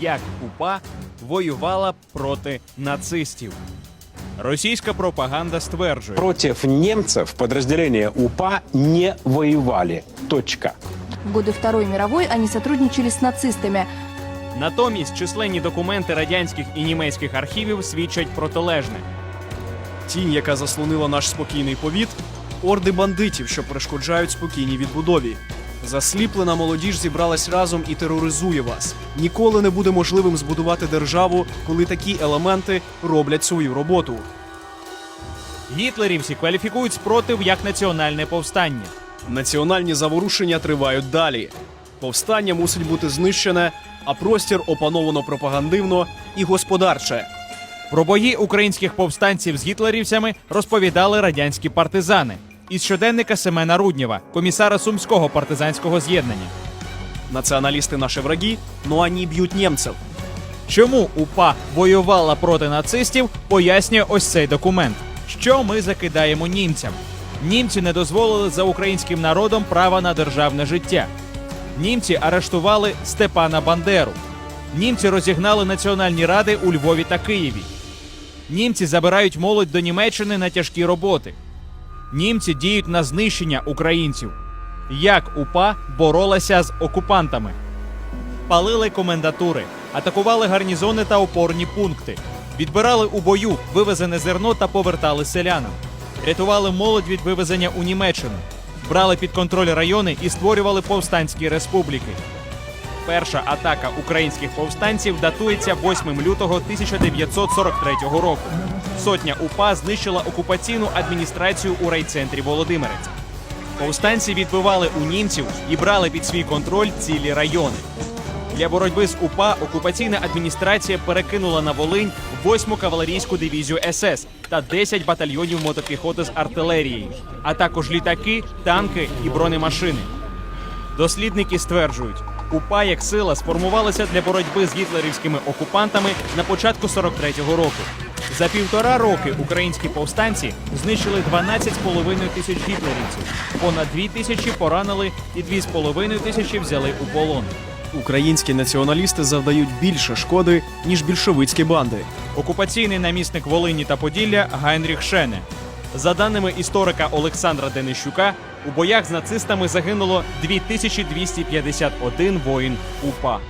як УПА воювала проти нацистів. Російська пропаганда стверджує, Против немцев подразделения УПА не воевали. Точка. В годы Второй мировой они сотрудничали с нацистами. натомість численні документи радянських і німецьких архівів свідчать протилежне. Тінь, яка заслонила наш спокійний повіт, орди бандитів, що перешкоджають спокійній відбудові. Засліплена молодіж зібралась разом і тероризує вас. Ніколи не буде можливим збудувати державу, коли такі елементи роблять свою роботу. Гітлерівці кваліфікують спротив як національне повстання. Національні заворушення тривають далі. Повстання мусить бути знищене, а простір опановано пропагандивно і господарче. Про бої українських повстанців з гітлерівцями розповідали радянські партизани із щоденника Семена Руднєва, комісара сумського партизанського з'єднання. Націоналісти наші враги, но вони б'ють німців. Чому УПА воювала проти нацистів, пояснює ось цей документ. Що ми закидаємо німцям? Німці не дозволили за українським народом права на державне життя. Німці арештували Степана Бандеру. Німці розігнали національні ради у Львові та Києві. Німці забирають молодь до Німеччини на тяжкі роботи. Німці діють на знищення українців. Як УПА боролася з окупантами? палили комендатури, атакували гарнізони та опорні пункти, відбирали у бою вивезене зерно та повертали селянам, рятували молодь від вивезення у Німеччину, брали під контроль райони і створювали повстанські республіки. Перша атака українських повстанців датується 8 лютого 1943 року. Сотня УПА знищила окупаційну адміністрацію у райцентрі Володимирець. Повстанці відбивали у німців і брали під свій контроль цілі райони. Для боротьби з УПА окупаційна адміністрація перекинула на Волинь 8-му кавалерійську дивізію СС та 10 батальйонів мотопіхоти з артилерією, а також літаки, танки і бронемашини. Дослідники стверджують, УПА як сила сформувалася для боротьби з гітлерівськими окупантами на початку 43-го року. За півтора роки українські повстанці знищили 12,5 тисяч гітлерівців, понад 2 тисячі поранили і 2,5 тисячі взяли у полон. Українські націоналісти завдають більше шкоди, ніж більшовицькі банди. Окупаційний намісник Волині та Поділля Гайнріх Шене. За даними історика Олександра Денищука, у боях з нацистами загинуло 2251 воїн УПА.